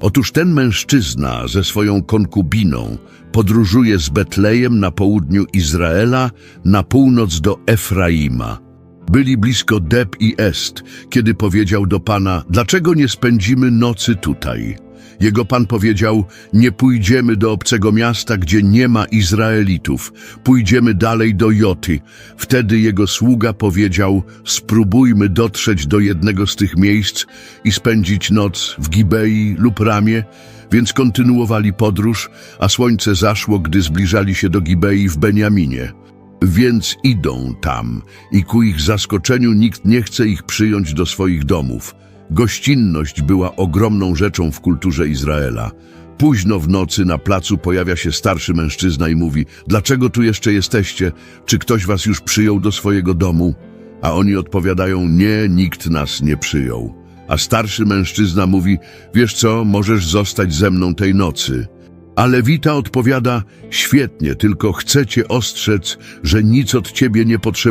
Otóż ten mężczyzna ze swoją konkubiną podróżuje z Betlejem na południu Izraela na północ do Efraima. Byli blisko Deb i Est, kiedy powiedział do Pana, dlaczego nie spędzimy nocy tutaj? Jego Pan powiedział, nie pójdziemy do obcego miasta, gdzie nie ma Izraelitów, pójdziemy dalej do Joty. Wtedy jego sługa powiedział, spróbujmy dotrzeć do jednego z tych miejsc i spędzić noc w Gibei lub Ramie, więc kontynuowali podróż, a słońce zaszło, gdy zbliżali się do Gibei w Beniaminie. Więc idą tam i ku ich zaskoczeniu nikt nie chce ich przyjąć do swoich domów. Gościnność była ogromną rzeczą w kulturze Izraela. Późno w nocy na placu pojawia się starszy mężczyzna i mówi: Dlaczego tu jeszcze jesteście? Czy ktoś was już przyjął do swojego domu? A oni odpowiadają: Nie, nikt nas nie przyjął. A starszy mężczyzna mówi: Wiesz co, możesz zostać ze mną tej nocy. A Lewita odpowiada: Świetnie, tylko chcę cię ostrzec, że nic od ciebie nie potrzebuję.